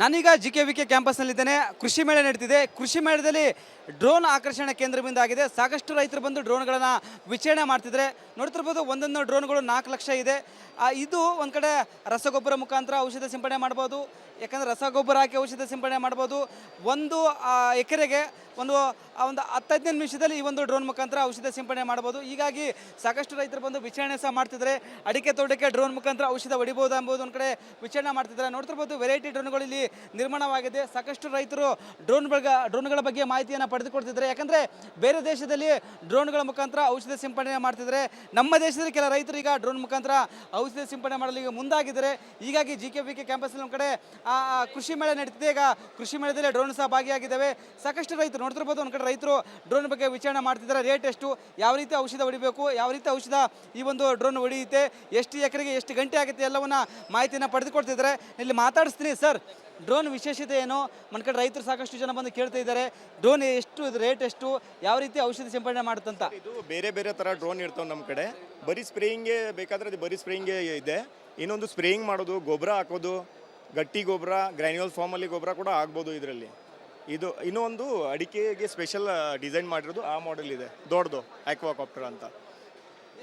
ನಾನೀಗ G K V K ಕ್ಯಾಂಪಸ್ನಲ್ಲಿದ್ದೇನೆ. ಕೃಷಿ ಮೇಳ ನಡೀತಿದೆ. ಕೃಷಿ ಮೇಳದಲ್ಲಿ ಡ್ರೋನ್ ಆಕರ್ಷಣೆ ಕೇಂದ್ರದಿಂದ ಆಗಿದೆ ಸಾಕಷ್ಟು ರೈತರು ಬಂದು ಡ್ರೋನ್ಗಳನ್ನು ವಿಚಾರಣೆ ಮಾಡ್ತಿದ್ದಾರೆ ನೋಡ್ತಿರ್ಬೋದು ಒಂದೊಂದು ಡ್ರೋನ್ಗಳು ನಾಲ್ಕು ಲಕ್ಷ ಇದೆ. ಇದು ಒಂದು ಕಡೆ ರಸಗೊಬ್ಬರ ಮುಖಾಂತರ ಔಷಧ ಸಿಂಪಡಣೆ ಮಾಡ್ಬೋದು. ಯಾಕಂದರೆ ರಸಗೊಬ್ಬರ ಹಾಕಿ ಔಷಧ ಸಿಂಪಡಣೆ ಮಾಡ್ಬೋದು. ಒಂದು ಎಕರೆಗೆ ಒಂದು ಒಂದು ಹತ್ತು ಹದಿನೈದು ನಿಮಿಷದಲ್ಲಿ ಈ ಒಂದು ಡ್ರೋನ್ ಮುಖಾಂತರ ಔಷಧ ಸಿಂಪಡಣೆ ಮಾಡ್ಬೋದು ಹೀಗಾಗಿ ಸಾಕಷ್ಟು ರೈತರು ಬಂದು ವಿಚಾರಣೆ ಸಹ ಮಾಡ್ತಿದ್ದಾರೆ ಅಡಿಕೆ ತೋಟಕ್ಕೆ ಡ್ರೋನ್ ಮುಖಾಂತರ ಔಷಧ ಹೊಡಿಬೋದು ಎಂಬುದು ಒಂದು ಕಡೆ ವಿಚಾರಣೆ ಮಾಡ್ತಿದ್ದಾರೆ. ನೋಡ್ತಿರ್ಬೋದು ವೆರೈಟಿ ಡ್ರೋನ್ಗಳು ಇಲ್ಲಿ ನಿರ್ಮಾಣವಾಗಿದೆ. ಸಾಕಷ್ಟು ರೈತರು ಡ್ರೋನ್ ಡ್ರೋನ್ಗಳ ಬಗ್ಗೆ ಮಾಹಿತಿಯನ್ನು ಪಡೆದುಕೊಡ್ತಿದ್ದಾರೆ ಯಾಕಂದರೆ ಬೇರೆ ದೇಶದಲ್ಲಿ ಡ್ರೋನ್ಗಳ ಮುಖಾಂತರ ಔಷಧ ಸಿಂಪಡಣೆ ಮಾಡ್ತಿದ್ದಾರೆ ನಮ್ಮ ದೇಶದಲ್ಲಿ ಕೆಲ ರೈತರು ಈಗ ಡ್ರೋನ್ ಮುಖಾಂತರ ಔಷಧ ಸಿಂಪಡಣೆ ಮಾಡಲು ಈಗ ಮುಂದಾಗಿದ್ದಾರೆ. ಹೀಗಾಗಿ ಜಿ ಕೆ ವಿ ಕೆ ಕ್ಯಾಂಪಸ್ನಲ್ಲಿ ಒಂದು ಕಡೆ ಕೃಷಿ ಮೇಳ ನಡೀತಿದೆ. ಈಗ ಕೃಷಿ ಮೇಳದಲ್ಲಿ ಡ್ರೋನ್ ಸಹ ಭಾಗಿಯಾಗಿದ್ದಾವೆ. ಸಾಕಷ್ಟು ರೈತರು ನೋಡ್ತಿರ್ಬೋದು ಒಂದು ಕಡೆ ರೈತರು ಡ್ರೋನ್ ಬಗ್ಗೆ ವಿಚಾರಣೆ ಮಾಡ್ತಿದ್ದಾರೆ. ರೇಟ್ ಎಷ್ಟು? ಯಾವ ರೀತಿ ಔಷಧ ಹೊಡಿಬೇಕು? ಯಾವ ರೀತಿ ಔಷಧ ಈ ಒಂದು ಡ್ರೋನ್ ಹೊಡಿಯುತ್ತೆ? ಎಷ್ಟು ಎಕರೆಗೆ ಎಷ್ಟು ಗಂಟೆ ಆಗುತ್ತೆ? ಎಲ್ಲವನ್ನ ಮಾಹಿತಿಯನ್ನು ಪಡೆದುಕೊಡ್ತಿದ್ದಾರೆ ಇಲ್ಲಿ ಮಾತಾಡಿಸ್ತೀನಿ ಸರ್. ಡ್ರೋನ್ ವಿಶೇಷತೆ ಏನು? ಮನ ಕಡೆ ರೈತರು ಸಾಕಷ್ಟು ಜನ ಬಂದು ಕೇಳ್ತಾ ಇದ್ದಾರೆ. ಡ್ರೋನ್ ಎಷ್ಟು? ರೇಟ್ ಎಷ್ಟು? ಯಾವ ರೀತಿ ಔಷಧಿ ಸಿಂಪಡಣೆ ಮಾಡುತ್ತಂತ ಇದು ಬೇರೆ ಬೇರೆ ಥರ ಡ್ರೋನ್ ಇರ್ತಾವೆ ನಮ್ಮ ಕಡೆ. ಬರೀ ಸ್ಪ್ರೇಯಿಂಗ್ಗೆ ಬೇಕಾದ್ರೆ ಅದು ಬರೀ ಸ್ಪ್ರೇಯಿಂಗ್ಗೆ ಇದೆ. ಇನ್ನೊಂದು ಸ್ಪ್ರೇಯಿಂಗ್ ಮಾಡೋದು, ಗೊಬ್ಬರ ಹಾಕೋದು, ಗಟ್ಟಿ ಗೊಬ್ಬರ ಗ್ರ್ಯಾನ್ಯುವಲ್ ಫಾರ್ಮಲ್ಲಿ ಗೊಬ್ಬರ ಕೂಡ ಆಗ್ಬೋದು ಇದರಲ್ಲಿ. ಇದು ಇನ್ನೊಂದು ಅಡಿಕೆಗೆ ಸ್ಪೆಷಲ್ ಡಿಸೈನ್ ಮಾಡಿರೋದು ಆ ಮಾಡೆಲ್ ಇದೆ. ದೊಡ್ಡದು ಆಕ್ವಾಕಾಪ್ಟರ್ ಅಂತ.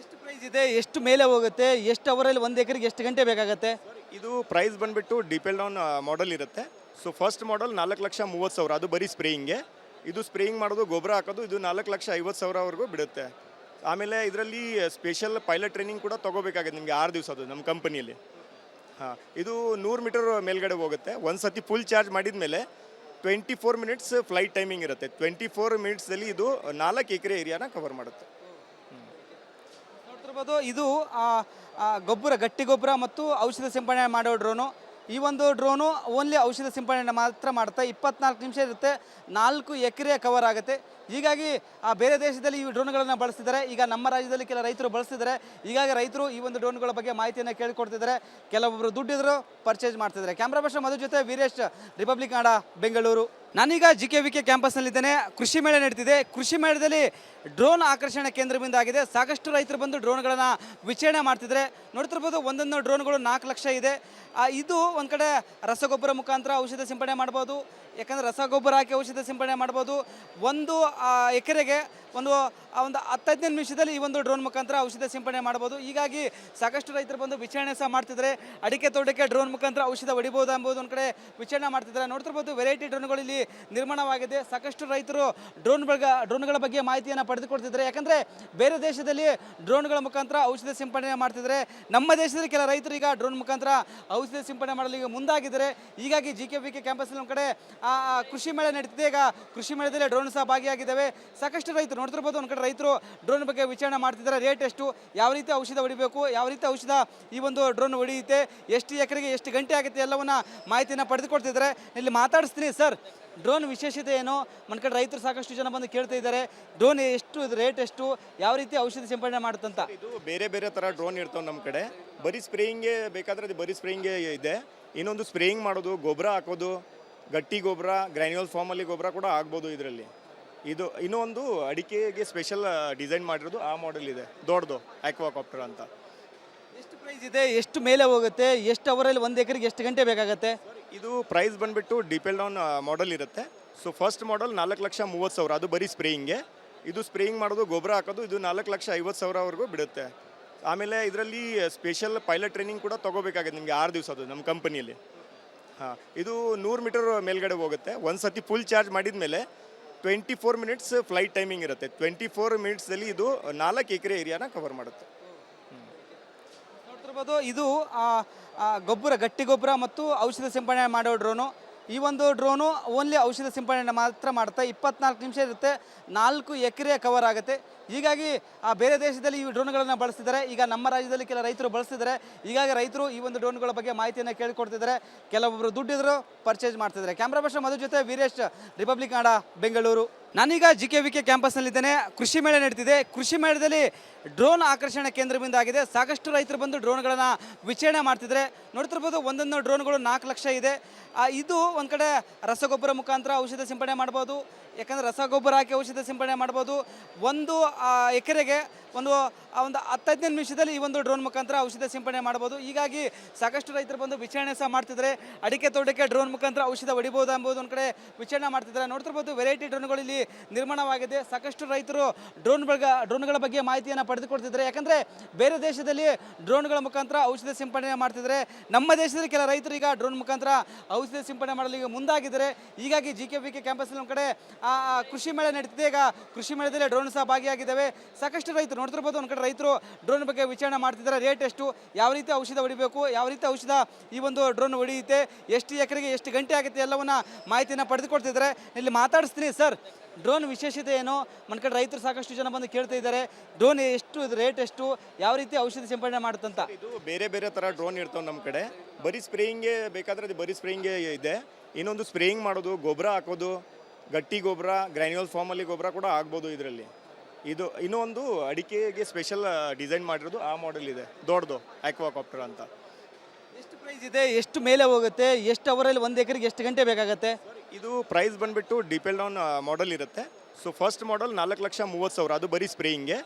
ಎಷ್ಟು ಪ್ರೈಸ್ ಇದೆ ಎಷ್ಟು ಮೇಲೆ ಹೋಗುತ್ತೆ ಎಷ್ಟು ಅವರಲ್ಲಿ ಒಂದು ಎಕರೆಗೆ ಎಷ್ಟು ಗಂಟೆ ಬೇಕಾಗುತ್ತೆ? ಇದು ಪ್ರೈಸ್ ಬಂದುಬಿಟ್ಟು ಡಿಪೆಂಡ್ ಆನ್ ಮಾಡೆಲ್ ಇರುತ್ತೆ. ಸೊ ಫಸ್ಟ್ ಮಾಡೆಲ್ ನಾಲ್ಕು ಲಕ್ಷ ಮೂವತ್ತು ಸಾವಿರ ಅದು ಬರೀ ಸ್ಪ್ರೇಯಿಂಗ್ಗೆ ಇದು ಸ್ಪ್ರೇಯಿಂಗ್ ಮಾಡೋದು ಗೊಬ್ಬರ ಹಾಕೋದು ಇದು ನಾಲ್ಕು ಲಕ್ಷ ಐವತ್ತು ಸಾವಿರವರೆಗೂ ಬಿಡುತ್ತೆ. ಆಮೇಲೆ ಇದರಲ್ಲಿ ಸ್ಪೆಷಲ್ ಪೈಲಟ್ ಟ್ರೈನಿಂಗ್ ಕೂಡ ತೊಗೋಬೇಕಾಗುತ್ತೆ ನಿಮಗೆ ಆರು ದಿವಸ ಅದು ನಮ್ಮ ಕಂಪನಿಯಲ್ಲಿ ಹಾಂ ಇದು ನೂರು ಮೀಟರ್ ಮೇಲ್ಗಡೆ ಹೋಗುತ್ತೆ. ಒಂದು ಸತಿ ಫುಲ್ ಚಾರ್ಜ್ ಮಾಡಿದ ಮೇಲೆ twenty four minutes flight timing ಇರುತ್ತೆ. ಟ್ವೆಂಟಿ ಫೋರ್ ಮಿನಿಟ್ಸಲ್ಲಿ ಇದು ನಾಲ್ಕು ಎಕರೆ ಏರಿಯಾನ ಕವರ್ ಮಾಡುತ್ತೆ. ನೋಡ್ತಿರ್ಬೋದು ಇದು ಗೊಬ್ಬರ, ಗಟ್ಟಿ ಗೊಬ್ಬರ ಮತ್ತು ಔಷಧ ಸಿಂಪಡಣೆ ಮಾಡೋ ಡ್ರೋನು ಈ ಒಂದು ಡ್ರೋನು ಓನ್ಲಿ ಔಷಧ ಸಿಂಪಡಣೆ ಮಾತ್ರ ಮಾಡುತ್ತೆ ಇಪ್ಪತ್ನಾಲ್ಕು ನಿಮಿಷ ಇರುತ್ತೆ. ನಾಲ್ಕು ಎಕರೆ ಕವರ್ ಆಗುತ್ತೆ. ಹೀಗಾಗಿ, ಆ ಬೇರೆ ದೇಶದಲ್ಲಿ ಈ ಡ್ರೋನ್ಗಳನ್ನು ಬಳಸ್ತಿದ್ದಾರೆ. ಈಗ ನಮ್ಮ ರಾಜ್ಯದಲ್ಲಿ ಕೆಲ ರೈತರು ಬಳಸ್ತಿದ್ದಾರೆ. ಹೀಗಾಗಿ ರೈತರು ಈ ಒಂದು ಡ್ರೋನ್ಗಳ ಬಗ್ಗೆ ಮಾಹಿತಿಯನ್ನು ಕೇಳಿಕೊಡ್ತಿದ್ದಾರೆ. ಕೆಲವೊಬ್ಬರು ದುಡ್ಡಿದ್ರು ಪರ್ಚೇಸ್ ಮಾಡ್ತಿದ್ದಾರೆ. ಕ್ಯಾಮ್ರಾ ಪರ್ಸನ್ ಮಧು ಜೊತೆ ವೀರೇಶ್ ರಿಪಬ್ಲಿಕ್ ನಾಡ ಬೆಂಗಳೂರು ನಾನೀಗ ಜಿ ಕೆ ವಿ ಕೆ ಕ್ಯಾಂಪಸ್ನಲ್ಲಿದ್ದೇನೆ. ಕೃಷಿ ಮೇಳ ನಡೀತಿದೆ. ಕೃಷಿ ಮೇಳದಲ್ಲಿ ಡ್ರೋನ್ ಆಕರ್ಷಣೆ ಕೇಂದ್ರದಿಂದ ಆಗಿದೆ ಸಾಕಷ್ಟು ರೈತರು ಬಂದು ಡ್ರೋನ್ಗಳನ್ನು ವಿಚಾರಣೆ ಮಾಡ್ತಿದ್ದಾರೆ ನೋಡ್ತಿರ್ಬೋದು ಒಂದೊಂದು ಡ್ರೋನ್ಗಳು ನಾಲ್ಕು ಲಕ್ಷ ಇದೆ. ಇದು ಒಂದು ಕಡೆ ರಸಗೊಬ್ಬರ ಮುಖಾಂತರ ಔಷಧ ಸಿಂಪಡಣೆ ಮಾಡ್ಬೋದು. ಯಾಕಂದರೆ ರಸಗೊಬ್ಬರ ಹಾಕಿ ಔಷಧ ಸಿಂಪಡಣೆ ಮಾಡ್ಬೋದು. ಒಂದು ಎಕರೆಗೆ ಒಂದು ಒಂದು ಹತ್ತು ಹದಿನೈದು ನಿಮಿಷದಲ್ಲಿ ಈ ಒಂದು ಡ್ರೋನ್ ಮುಖಾಂತರ ಔಷಧ ಸಿಂಪಡಣೆ ಮಾಡ್ಬೋದು. ಹೀಗಾಗಿ ಸಾಕಷ್ಟು ರೈತರು ಬಂದು ವಿಚಾರಣೆ ಸಹ ಮಾಡ್ತಿದ್ದಾರೆ ಅಡಿಕೆ ತೋಟಕ್ಕೆ ಡ್ರೋನ್ ಮುಖಾಂತರ ಔಷಧ ಹೊಡಿಬೋದು ಎಂಬುದು ಒಂದು ಕಡೆ ವಿಚಾರಣೆ ಮಾಡ್ತಿದ್ದಾರೆ. ನೋಡ್ತಿರ್ಬೋದು ವೆರೈಟಿ ಡ್ರೋನ್ಗಳು ಇಲ್ಲಿ ನಿರ್ಮಾಣವಾಗಿದೆ. ಸಾಕಷ್ಟು ರೈತರು ಡ್ರೋನ್ ಡ್ರೋನ್ಗಳ ಬಗ್ಗೆ ಮಾಹಿತಿಯನ್ನು ಪಡೆದುಕೊಡ್ತಿದ್ದಾರೆ ಯಾಕಂದರೆ ಬೇರೆ ದೇಶದಲ್ಲಿ ಡ್ರೋನ್ಗಳ ಮುಖಾಂತರ ಔಷಧ ಸಿಂಪಡಣೆ ಮಾಡ್ತಿದ್ದಾರೆ ನಮ್ಮ ದೇಶದಲ್ಲಿ ಕೆಲ ರೈತರು ಈಗ ಡ್ರೋನ್ ಮುಖಾಂತರ ಔಷಧ ಸಿಂಪಡಣೆ ಮಾಡಲು ಈಗ ಮುಂದಾಗಿದ್ದಾರೆ. ಹೀಗಾಗಿ G K V K campus ಒಂದು ಕಡೆ ಕೃಷಿ ಮೇಳ ನಡೀತಿದೆ. ಈಗ ಕೃಷಿ ಮೇಳದಲ್ಲಿ ಡ್ರೋನ್ ಸಹ ಭಾಗಿಯಾಗಿದ್ದಾವೆ. ಸಾಕಷ್ಟು ರೈತರು ನೋಡ್ತಿರ್ಬೋದು ಒಂದು ಕಡೆ ರೈತರು ಡ್ರೋನ್ ಬಗ್ಗೆ ವಿಚಾರಣೆ ಮಾಡ್ತಿದ್ದಾರೆ. ರೇಟ್ ಎಷ್ಟು? ಯಾವ ರೀತಿ ಔಷಧ ಹೊಡಿಬೇಕು? ಯಾವ ರೀತಿ ಔಷಧ ಈ ಒಂದು ಡ್ರೋನ್ ಹೊಡಿಯುತ್ತೆ? ಎಷ್ಟು ಎಕರೆಗೆ ಎಷ್ಟು ಗಂಟೆ ಆಗುತ್ತೆ? ಎಲ್ಲವನ್ನ ಮಾಹಿತಿಯನ್ನು ಪಡೆದುಕೊಡ್ತಿದ್ದಾರೆ ಇಲ್ಲಿ ಮಾತಾಡಿಸ್ತೀನಿ ಸರ್. ಡ್ರೋನ್ ವಿಶೇಷತೆ ಏನು? ಮನ ಕಡೆ ರೈತರು ಸಾಕಷ್ಟು ಜನ ಬಂದು ಕೇಳ್ತಾ ಇದ್ದಾರೆ. ಡ್ರೋನ್ ಎಷ್ಟು? ರೇಟ್ ಎಷ್ಟು? ಯಾವ ರೀತಿ ಔಷಧಿ ಸಿಂಪಡಣೆ ಮಾಡುತ್ತಂತ? ಇದು ಬೇರೆ ಬೇರೆ ಥರ ಡ್ರೋನ್ ಇರ್ತಾವೆ ನಮ್ಮ ಕಡೆ. ಬರೀ ಸ್ಪ್ರೇಯಿಂಗ್ ಬೇಕಾದ್ರೆ ಅದು ಬರೀ ಸ್ಪ್ರೇಯಿಂಗ್ ಇದೆ. ಇನ್ನೊಂದು ಸ್ಪ್ರೇಯಿಂಗ್ ಮಾಡೋದು, ಗೊಬ್ಬರ ಹಾಕೋದು ಗಟ್ಟಿ ಗೊಬ್ಬರ ಗ್ರ್ಯಾನ್ಯುವಲ್ ಫಾರ್ಮಲ್ಲಿ ಗೊಬ್ಬರ ಕೂಡ ಆಗ್ಬೋದು ಇದರಲ್ಲಿ. ಇದು ಇನ್ನೊಂದು ಅಡಿಕೆಗೆ ಸ್ಪೆಷಲ್ ಡಿಸೈನ್ ಮಾಡಿರೋದು ಆ ಮಾಡೆಲ್ ಇದೆ. ದೊಡ್ಡದು ಆಕ್ವಾಕಾಪ್ಟರ್ ಅಂತ. ಎಷ್ಟು ಪ್ರೈಸ್ ಇದೆ ಎಷ್ಟು ಮೇಲೆ ಹೋಗುತ್ತೆ ಎಷ್ಟು ಅವರಲ್ಲಿ ಒಂದು ಎಕರೆಗೆ ಎಷ್ಟು ಗಂಟೆ ಬೇಕಾಗುತ್ತೆ? ಇದು ಪ್ರೈಸ್ ಬಂದುಬಿಟ್ಟು ಡಿಪೆಂಡ್ ಆನ್ ಮಾಡೆಲ್ ಇರುತ್ತೆ. ಸೊ ಫಸ್ಟ್ ಮಾಡೆಲ್ ನಾಲ್ಕು ಲಕ್ಷ ಮೂವತ್ತು ಸಾವಿರ ಅದು ಬರೀ ಸ್ಪ್ರೇಯಿಂಗ್ಗೆ ಇದು ಸ್ಪ್ರೇಯಿಂಗ್ ಮಾಡೋದು ಗೊಬ್ಬರ ಹಾಕೋದು ಇದು ನಾಲ್ಕು ಲಕ್ಷ ಐವತ್ತು ಸಾವಿರವರೆಗೂ ಬಿಡುತ್ತೆ. ಆಮೇಲೆ ಇದರಲ್ಲಿ ಸ್ಪೆಷಲ್ ಪೈಲಟ್ ಟ್ರೈನಿಂಗ್ ಕೂಡ ತೊಗೋಬೇಕಾಗುತ್ತೆ ನಿಮಗೆ ಆರು ದಿವಸ ಅದು ನಮ್ಮ ಕಂಪನಿಯಲ್ಲಿ ಇದು ನೂರು ಮೀಟರ್ ಮೇಲ್ಗಡೆ ಹೋಗುತ್ತೆ. ಒಂದು ಸತಿ ಫುಲ್ ಚಾರ್ಜ್ ಮಾಡಿದ ಮೇಲೆ twenty four minutes flight timing ಇರುತ್ತೆ. ಟ್ವೆಂಟಿ ಫೋರ್ ಮಿನಿಟ್ಸಲ್ಲಿ ಇದು ನಾಲ್ಕು ಎಕರೆ ಏರಿಯಾನ ಕವರ್ ಮಾಡುತ್ತೆ. ನೋಡ್ತಿರ್ಬೋದು, ಇದು ಗೊಬ್ಬರ ಗಟ್ಟಿ ಗೊಬ್ಬರ ಮತ್ತು ಔಷಧ ಸಿಂಪಡಣೆ ಮಾಡೋ ಡ್ರೋನು ಈ ಒಂದು ಡ್ರೋನು ಓನ್ಲಿ ಔಷಧ ಸಿಂಪಡಣೆ ಮಾತ್ರ ಮಾಡುತ್ತೆ ಇಪ್ಪತ್ನಾಲ್ಕು ನಿಮಿಷ ಇರುತ್ತೆ. ನಾಲ್ಕು ಎಕರೆ ಕವರ್ ಆಗುತ್ತೆ. ಹೀಗಾಗಿ, ಆ, ಬೇರೆ ದೇಶದಲ್ಲಿ ಈ ಡ್ರೋನ್ಗಳನ್ನು ಬಳಸ್ತಿದ್ದಾರೆ. ಈಗ ನಮ್ಮ ರಾಜ್ಯದಲ್ಲಿ ಕೆಲ ರೈತರು ಬಳಸ್ತಿದ್ದಾರೆ. ಹೀಗಾಗಿ ರೈತರು ಈ ಒಂದು ಡ್ರೋನ್ಗಳ ಬಗ್ಗೆ ಮಾಹಿತಿಯನ್ನು ಕೇಳಿಕೊಡ್ತಿದ್ದಾರೆ. ಕೆಲವೊಬ್ಬರು ದುಡ್ಡಿದ್ರು ಪರ್ಚೇಸ್ ಮಾಡ್ತಿದ್ದಾರೆ. ಕ್ಯಾಮ್ರಾ ಪರ್ಸನ್ ಮಧು ಜೊತೆ ವೀರೇಶ್ ರಿಪಬ್ಲಿಕ್ ನಾಡ, ಬೆಂಗಳೂರು. ನಾನೀಗ ಜಿ ಕೆ ವಿ ಕೆ ಕ್ಯಾಂಪಸ್ನಲ್ಲಿದ್ದೇನೆ. ಕೃಷಿ ಮೇಳ ನಡೀತಿದೆ. ಕೃಷಿ ಮೇಳದಲ್ಲಿ ಡ್ರೋನ್ ಆಕರ್ಷಣಾ ಕೇಂದ್ರದಿಂದ ಆಗಿದೆ ಸಾಕಷ್ಟು ರೈತರು ಬಂದು ಡ್ರೋನ್ಗಳನ್ನು ವಿಚಾರಣೆ ಮಾಡ್ತಿದ್ದಾರೆ ನೋಡ್ತಿರ್ಬೋದು ಒಂದೊಂದು ಡ್ರೋನ್ಗಳು ನಾಲ್ಕು ಲಕ್ಷ ಇದೆ. ಇದು ಒಂದು ಕಡೆ ರಸಗೊಬ್ಬರ ಮುಖಾಂತರ ಔಷಧ ಸಿಂಪಡಣೆ ಮಾಡ್ಬೋದು. ಯಾಕಂದರೆ ರಸಗೊಬ್ಬರ ಹಾಕಿ ಔಷಧ ಸಿಂಪಡಣೆ ಮಾಡ್ಬೋದು. ಒಂದು ಎಕರೆಗೆ ಒಂದು ಒಂದು ಹತ್ತು ಹದಿನೈದು ನಿಮಿಷದಲ್ಲಿ ಈ ಒಂದು ಡ್ರೋನ್ ಮುಖಾಂತರ ಔಷಧ ಸಿಂಪಡಣೆ ಮಾಡ್ಬೋದು. ಹೀಗಾಗಿ ಸಾಕಷ್ಟು ರೈತರು ಬಂದು ವಿಚಾರಣೆ ಸಹ ಮಾಡ್ತಿದ್ದಾರೆ ಅಡಿಕೆ ತೋಟಕ್ಕೆ ಡ್ರೋನ್ ಮುಖಾಂತರ ಔಷಧ ಹೊಡಿಬೋದು ಎಂಬುದು ಒಂದು ಕಡೆ ವಿಚಾರಣೆ ಮಾಡ್ತಿದ್ದಾರೆ ನೋಡ್ತಿರ್ಬೋದು ವೆರೈಟಿ ಡ್ರೋನ್ಗಳು ಇಲ್ಲಿ ನಿರ್ಮಾಣವಾಗಿದೆ. ಸಾಕಷ್ಟು ರೈತರು ಡ್ರೋನ್ ಬಗ್ಗೆ ಡ್ರೋನ್ಗಳ ಬಗ್ಗೆ ಮಾಹಿತಿಯನ್ನು ಪಡೆದುಕೊಡ್ತಿದ್ದಾರೆ ಯಾಕಂದರೆ ಬೇರೆ ದೇಶದಲ್ಲಿ ಡ್ರೋನ್ಗಳ ಮುಖಾಂತರ ಔಷಧ ಸಿಂಪಡಣೆ ಮಾಡ್ತಿದ್ದಾರೆ. ನಮ್ಮ ದೇಶದಲ್ಲಿ ಕೆಲ ರೈತರು ಈಗ ಡ್ರೋನ್ ಮುಖಾಂತರ ಔಷಧ ಸಿಂಪಡಣೆ ಮಾಡಲು ಈಗ ಮುಂದಾಗಿದ್ದಾರೆ. ಹೀಗಾಗಿ G K V K campus ಒಂದು ಕಡೆ ಕೃಷಿ ಮೇಳ ನಡೀತಿದೆ. ಈಗ ಕೃಷಿ ಮೇಳದಲ್ಲಿ ಡ್ರೋನ್ ಸಹ ಭಾಗಿಯಾಗಿದ್ದಾವೆ. ಸಾಕಷ್ಟು ರೈತರು ನೋಡ್ತಿರ್ಬೋದು, ಒಂದು ಕಡೆ ರೈತರು ಡ್ರೋನ್ ಬಗ್ಗೆ ವಿಚಾರಣೆ ಮಾಡ್ತಿದ್ದಾರೆ. ರೇಟ್ ಎಷ್ಟು? ಯಾವ ರೀತಿ ಔಷಧ ಹೊಡಿಬೇಕು? ಯಾವ ರೀತಿ ಔಷಧ ಈ ಒಂದು ಡ್ರೋನ್ ಹೊಡೆಯುತ್ತೆ? ಎಷ್ಟು ಎಕರೆಗೆ ಎಷ್ಟು ಗಂಟೆ ಆಗುತ್ತೆ? ಎಲ್ಲವನ್ನ ಮಾಹಿತಿಯನ್ನು ಪಡೆದುಕೊಡ್ತಿದ್ದಾರೆ ಇಲ್ಲಿ ಮಾತಾಡಿಸ್ತೀನಿ ಸರ್. ಡ್ರೋನ್ ವಿಶೇಷತೆ ಏನು? ಮನ್ಕಡೆ ರೈತರು ಸಾಕಷ್ಟು ಜನ ಬಂದು ಕೇಳ್ತಾ ಇದ್ದಾರೆ ಡ್ರೋನ್ ಎಷ್ಟು ಇದು ರೇಟ್ ಎಷ್ಟು ಯಾವ ರೀತಿ ಔಷಧಿ ಸಿಂಪಡಣೆ ಮಾಡುತ್ತಂತ? ಇದು ಬೇರೆ ಬೇರೆ ಥರ ಡ್ರೋನ್ ಇರ್ತಾವೆ ನಮ್ಮ ಕಡೆ. ಬರೀ ಸ್ಪ್ರೇಯಿಂಗ್ಗೆ ಬೇಕಾದ್ರೆ ಅದು ಬರೀ ಸ್ಪ್ರೇಯಿಂಗ್ಗೆ ಇದೆ. ಇನ್ನೊಂದು ಸ್ಪ್ರೇಯಿಂಗ್ ಮಾಡೋದು ಗೊಬ್ಬರ ಹಾಕೋದು ಗಟ್ಟಿ ಗೊಬ್ಬರ ಗ್ರ್ಯಾನ್ಯುವಲ್ ಫಾರ್ಮಲ್ಲಿ ಗೊಬ್ಬರ ಕೂಡ ಆಗ್ಬೋದು ಇದರಲ್ಲಿ. ಇದು ಇನ್ನೊಂದು ಅಡಿಕೆಗೆ ಸ್ಪೆಷಲ್ ಡಿಸೈನ್ ಮಾಡಿರೋದು ಆ ಮಾಡೆಲ್ ಇದೆ. ದೊಡ್ಡದು ಆಕ್ವಾಕಾಪ್ಟರ್ ಅಂತ. ಎಷ್ಟು ಪ್ರೈಸ್ ಇದೆ? ಎಷ್ಟು ಮೇಲೆ ಹೋಗುತ್ತೆ? ಎಷ್ಟು ಅವರಲ್ಲಿ ಒಂದು ಎಕರೆಗೆ ಎಷ್ಟು ಗಂಟೆ ಬೇಕಾಗುತ್ತೆ? ಇದು ಪ್ರೈಸ್ ಬಂದುಬಿಟ್ಟು ಡಿಪೆಂಡ್ ಆನ್ ಮಾಡೆಲ್ ಇರುತ್ತೆ. ಸೊ ಫಸ್ಟ್ ಮಾಡೆಲ್ ನಾಲ್ಕು ಲಕ್ಷ ಮೂವತ್ತು ಸಾವಿರ. ಅದು ಬರೀ ಸ್ಪ್ರೇಯಿಂಗ್ಗೆ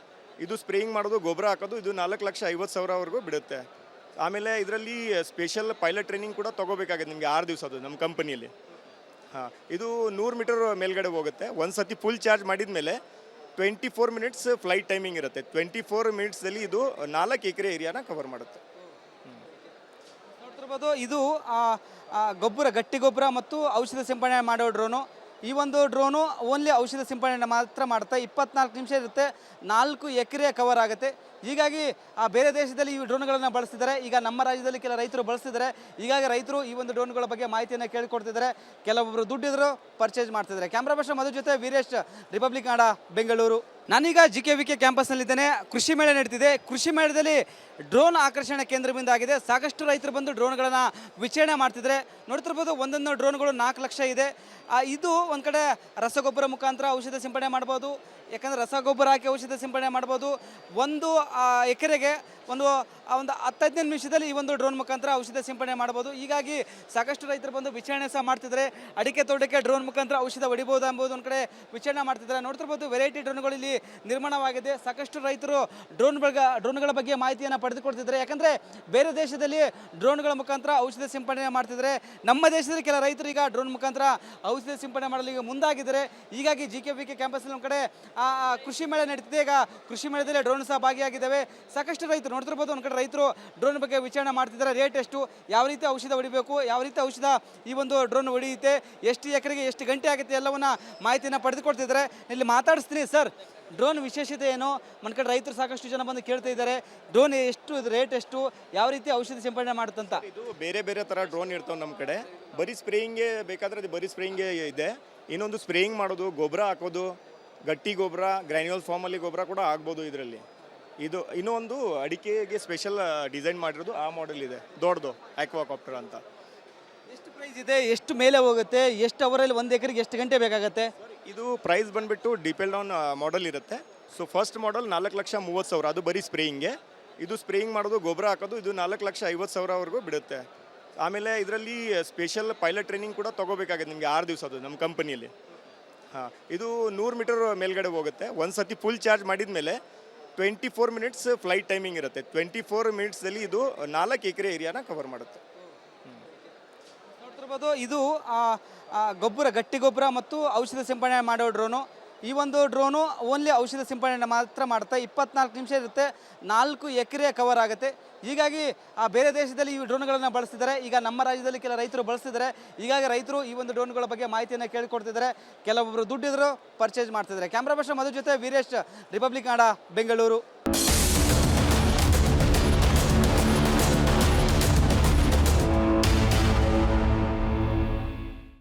ಇದು ಸ್ಪ್ರೇಯಿಂಗ್ ಮಾಡೋದು, ಗೊಬ್ಬರ ಹಾಕೋದು, ಇದು ನಾಲ್ಕು ಲಕ್ಷ ಐವತ್ತು ಸಾವಿರವರೆಗೂ ಬಿಡುತ್ತೆ. ಆಮೇಲೆ ಇದರಲ್ಲಿ ಸ್ಪೆಷಲ್ ಪೈಲಟ್ ಟ್ರೈನಿಂಗ್ ಕೂಡ ತೊಗೋಬೇಕಾಗುತ್ತೆ ನಿಮಗೆ ಆರು ದಿವಸ ಅದು, ನಮ್ಮ ಕಂಪನಿಯಲ್ಲಿ ಹಾಂ, ಇದು ನೂರು ಮೀಟರ್ ಮೇಲ್ಗಡೆ ಹೋಗುತ್ತೆ. ಒಂದು ಸತಿ ಫುಲ್ ಚಾರ್ಜ್ ಮಾಡಿದ ಮೇಲೆ twenty four minutes flight timing ಇರುತ್ತೆ. ಟ್ವೆಂಟಿ ಫೋರ್ ಮಿನಿಟ್ಸಲ್ಲಿ ಇದು ನಾಲ್ಕು ಎಕರೆ ಏರಿಯಾನ ಕವರ್ ಮಾಡುತ್ತೆ. ನೋಡ್ತಿರ್ಬೋದು ಇದು ಗೊಬ್ಬರ, ಗಟ್ಟಿ ಗೊಬ್ಬರ ಮತ್ತು ಔಷಧ ಸಿಂಪಡಣೆ ಮಾಡೋ ಡ್ರೋನು. ಈ ಒಂದು ಡ್ರೋನು ಓನ್ಲಿ ಔಷಧ ಸಿಂಪಡಣೆ ಮಾತ್ರ ಮಾಡುತ್ತೆ ಇಪ್ಪತ್ನಾಲ್ಕು ನಿಮಿಷ ಇರುತ್ತೆ. ನಾಲ್ಕು ಎಕರೆ ಕವರ್ ಆಗುತ್ತೆ. ಹೀಗಾಗಿ ಆ ಬೇರೆ ದೇಶದಲ್ಲಿ ಈ ಡ್ರೋನ್ಗಳನ್ನು ಬಳಸ್ತಿದ್ದಾರೆ. ಈಗ ನಮ್ಮ ರಾಜ್ಯದಲ್ಲಿ ಕೆಲ ರೈತರು ಬಳಸ್ತಿದ್ದಾರೆ. ಹೀಗಾಗಿ ರೈತರು ಈ ಒಂದು ಡ್ರೋನ್ಗಳ ಬಗ್ಗೆ ಮಾಹಿತಿಯನ್ನು ಕೇಳಿಕೊಡ್ತಿದ್ದಾರೆ. ಕೆಲವೊಬ್ಬರು ದುಡ್ಡಿದ್ರು ಪರ್ಚೇಸ್ ಮಾಡ್ತಿದ್ದಾರೆ. ಕ್ಯಾಮ್ರಾ ಪರ್ಸನ್ ಮಧು ಜೊತೆ ವೀರೇಶ್ ರಿಪಬ್ಲಿಕ್ ನಾಡ, ಬೆಂಗಳೂರು. ನಾನೀಗ ಜಿ ಕೆ ವಿ ಕೆ ಕ್ಯಾಂಪಸ್ನಲ್ಲಿದ್ದೇನೆ ಕೃಷಿ ಮೇಳ ನಡೀತಿದೆ. ಕೃಷಿ ಮೇಳದಲ್ಲಿ ಡ್ರೋನ್ ಆಕರ್ಷಣೆ ಕೇಂದ್ರದಿಂದ ಆಗಿದೆ. ಸಾಕಷ್ಟು ರೈತರು ಬಂದು ಡ್ರೋನ್ಗಳನ್ನು ವಿಚಾರಣೆ ಮಾಡ್ತಿದ್ದಾರೆ. ನೋಡ್ತಿರ್ಬೋದು, ಒಂದೊಂದು ಡ್ರೋನ್ಗಳು ನಾಲ್ಕು ಲಕ್ಷ ಇದೆ. ಇದು ಒಂದು ಕಡೆ ರಸಗೊಬ್ಬರ ಮುಖಾಂತರ ಔಷಧ ಸಿಂಪಡಣೆ ಮಾಡ್ಬೋದು. ಯಾಕಂದರೆ ರಸಗೊಬ್ಬರ ಹಾಕಿ ಔಷಧ ಸಿಂಪಡಣೆ ಮಾಡ್ಬೋದು. ಒಂದು ಎಕರೆಗೆ ಒಂದು ಒಂದು ಹತ್ತೈದನೇ ನಿಮಿಷದಲ್ಲಿ ಈ ಒಂದು ಡ್ರೋನ್ ಮುಖಾಂತರ ಔಷಧ ಸಿಂಪಡಣೆ ಮಾಡ್ಬೋದು. ಹೀಗಾಗಿ ಸಾಕಷ್ಟು ರೈತರು ಬಂದು ವಿಚಾರಣೆ ಸಹ ಮಾಡ್ತಿದ್ದಾರೆ ಅಡಿಕೆ ತೋಟಕ್ಕೆ ಡ್ರೋನ್ ಮುಖಾಂತರ ಔಷಧ ಹೊಡಿಬೋದು ಎಂಬುದು ಒಂದು ಕಡೆ ವಿಚಾರಣೆ ಮಾಡ್ತಿದ್ದಾರೆ. ನೋಡ್ತಿರ್ಬೋದು ವೆರೈಟಿ ಡ್ರೋನ್ಗಳು ಇಲ್ಲಿ ನಿರ್ಮಾಣವಾಗಿದೆ. ಸಾಕಷ್ಟು ರೈತರು ಡ್ರೋನ್ ಡ್ರೋನ್ಗಳ ಬಗ್ಗೆ ಮಾಹಿತಿಯನ್ನು ಪಡೆದುಕೊಡ್ತಿದ್ದಾರೆ ಯಾಕಂದರೆ ಬೇರೆ ದೇಶದಲ್ಲಿ ಡ್ರೋನ್ಗಳ ಮುಖಾಂತರ ಔಷಧ ಸಿಂಪಡಣೆ ಮಾಡ್ತಿದ್ದಾರೆ ನಮ್ಮ ದೇಶದಲ್ಲಿ ಕೆಲ ರೈತರು ಈಗ ಡ್ರೋನ್ ಮುಖಾಂತರ ಔಷಧ ಸಿಂಪಡಣೆ ಮಾಡಲು ಈಗ ಮುಂದಾಗಿದ್ದಾರೆ. ಹೀಗಾಗಿ ಜಿ ಕೆ ವಿ ಕೆ ಕ್ಯಾಂಪಸ್ನಲ್ಲಿ ಒಂದು ಕಡೆ ಕೃಷಿ ಮೇಳ ನಡೀತಿದೆ. ಈಗ ಕೃಷಿ ಮೇಳದಲ್ಲಿ ಡ್ರೋನ್ ಸಹ ಭಾಗಿಯಾಗಿದ್ದಾವೆ ಸಾಕಷ್ಟು ರೈತರು ನೋಡ್ತಿರ್ಬೋದು, ಒಂದು ಕಡೆ ರೈತರು ಡ್ರೋನ್ ಬಗ್ಗೆ ವಿಚಾರಣೆ ಮಾಡ್ತಿದ್ದಾರೆ. ರೇಟ್ ಎಷ್ಟು? ಯಾವ ರೀತಿ ಔಷಧ ಹೊಡಿಬೇಕು? ಯಾವ ರೀತಿ ಔಷಧ ಈ ಒಂದು ಡ್ರೋನ್ ಹೊಡಿಯುತ್ತೆ? ಎಷ್ಟು ಎಕರೆಗೆ ಎಷ್ಟು ಗಂಟೆ ಆಗುತ್ತೆ? ಎಲ್ಲವನ್ನ ಮಾಹಿತಿಯನ್ನು ಪಡೆದುಕೊಡ್ತಿದ್ದಾರೆ ಇಲ್ಲಿ ಮಾತಾಡಿಸ್ತೀನಿ, ಸರ್. ಡ್ರೋನ್ ವಿಶೇಷತೆ ಏನು? ಮನ ಕಡೆ ರೈತರು ಸಾಕಷ್ಟು ಜನ ಬಂದು ಕೇಳ್ತಾ ಇದ್ದಾರೆ. ಡ್ರೋನ್ ಎಷ್ಟು? ರೇಟ್ ಎಷ್ಟು? ಯಾವ ರೀತಿ ಔಷಧಿ ಸಿಂಪಡಣೆ ಮಾಡುತ್ತಂತ ಇದು ಬೇರೆ ಬೇರೆ ಥರ ಡ್ರೋನ್ ಇರ್ತಾವೆ ನಮ್ಮ ಕಡೆ. ಬರೀ ಸ್ಪ್ರೇಯಿಂಗೇ ಬೇಕಾದ್ರೆ ಅದು ಬರೀ ಸ್ಪ್ರೇಯಿಂಗೇ ಇದೆ. ಇನ್ನೊಂದು ಸ್ಪ್ರೇಯಿಂಗ್ ಮಾಡೋದು, ಗೊಬ್ಬರ ಹಾಕೋದು, ಗಟ್ಟಿ ಗೊಬ್ಬರ ಗ್ರ್ಯಾನ್ಯುವಲ್ ಫಾರ್ಮಲ್ಲಿ ಗೊಬ್ಬರ ಕೂಡ ಆಗ್ಬೋದು ಇದರಲ್ಲಿ. ಇದು ಇನ್ನೊಂದು ಅಡಿಕೆಗೆ ಸ್ಪೆಷಲ್ ಡಿಸೈನ್ ಮಾಡಿರೋದು ಆ ಮಾಡೆಲ್ ಇದೆ. ದೊಡ್ಡದು ಆಕ್ವಾಕಾಪ್ಟರ್ ಅಂತ. ಎಷ್ಟು ಪ್ರೈಸ್ ಇದೆ ಎಷ್ಟು ಮೇಲೆ ಹೋಗುತ್ತೆ ಎಷ್ಟು ಅವರಲ್ಲಿ ಒಂದು ಎಕರೆಗೆ ಎಷ್ಟು ಗಂಟೆ ಬೇಕಾಗುತ್ತೆ? ಇದು ಪ್ರೈಸ್ ಬಂದುಬಿಟ್ಟು ಡಿಪೆಂಡ್ ಆನ್ ಮಾಡೆಲ್ ಇರುತ್ತೆ. ಸೊ ಫಸ್ಟ್ ಮಾಡೆಲ್ ನಾಲ್ಕು ಲಕ್ಷ ಮೂವತ್ತು ಸಾವಿರ ಅದು ಬರೀ ಸ್ಪ್ರೇಯಿಂಗ್ಗೆ ಇದು ಸ್ಪ್ರೇಯಿಂಗ್ ಮಾಡೋದು ಗೊಬ್ಬರ ಹಾಕೋದು ಇದು ನಾಲ್ಕು ಲಕ್ಷ ಐವತ್ತು ಸಾವಿರವರೆಗೂ ಬಿಡುತ್ತೆ. ಆಮೇಲೆ ಇದರಲ್ಲಿ ಸ್ಪೆಷಲ್ ಪೈಲಟ್ ಟ್ರೈನಿಂಗ್ ಕೂಡ ತೊಗೋಬೇಕಾಗುತ್ತೆ ನಿಮಗೆ ಆರು ದಿವಸ ಅದು ನಮ್ಮ ಕಂಪನಿಯಲ್ಲಿ ಹಾಂ ಇದು ನೂರು ಮೀಟರ್ ಮೇಲ್ಗಡೆ ಹೋಗುತ್ತೆ. ಒಂದು ಸತಿ ಫುಲ್ ಚಾರ್ಜ್ ಮಾಡಿದ ಮೇಲೆ twenty four minutes flight timing ಇರುತ್ತೆ. ಟ್ವೆಂಟಿ ಫೋರ್ ಮಿನಿಟ್ಸಲ್ಲಿ ಇದು ನಾಲ್ಕು ಎಕರೆ ಏರಿಯಾನ ಕವರ್ ಮಾಡುತ್ತೆ. ನೋಡ್ತಿರ್ಬೋದು ಇದು ಗೊಬ್ಬರ, ಗಟ್ಟಿ ಗೊಬ್ಬರ ಮತ್ತು ಔಷಧ ಸಿಂಪಡಣೆ ಮಾಡೋ ಡ್ರೋನು ಈ ಒಂದು ಡ್ರೋನು ಓನ್ಲಿ ಔಷಧ ಸಿಂಪಡಣೆ ಮಾತ್ರ ಮಾಡುತ್ತೆ ಇಪ್ಪತ್ನಾಲ್ಕು ನಿಮಿಷ ಇರುತ್ತೆ. ನಾಲ್ಕು ಎಕರೆ ಕವರ್ ಆಗುತ್ತೆ. ಹೀಗಾಗಿ, ಆ, ಬೇರೆ ದೇಶದಲ್ಲಿ ಈ ಡ್ರೋನ್ಗಳನ್ನು ಬಳಸ್ತಿದ್ದಾರೆ. ಈಗ ನಮ್ಮ ರಾಜ್ಯದಲ್ಲಿ ಕೆಲ ರೈತರು ಬಳಸ್ತಿದ್ದಾರೆ. ಹೀಗಾಗಿ ರೈತರು ಈ ಒಂದು ಡ್ರೋನ್ಗಳ ಬಗ್ಗೆ ಮಾಹಿತಿಯನ್ನು ಕೇಳಿಕೊಡ್ತಿದ್ದಾರೆ. ಕೆಲವೊಬ್ಬರು ದುಡ್ಡಿದ್ರು ಪರ್ಚೇಸ್ ಮಾಡ್ತಿದ್ದಾರೆ. ಕ್ಯಾಮ್ರಾ ಪರ್ಸನ್ ಮಧು ಜೊತೆ ವೀರೇಶ್, ರಿಪಬ್ಲಿಕ್ ನಾಡ, ಬೆಂಗಳೂರು.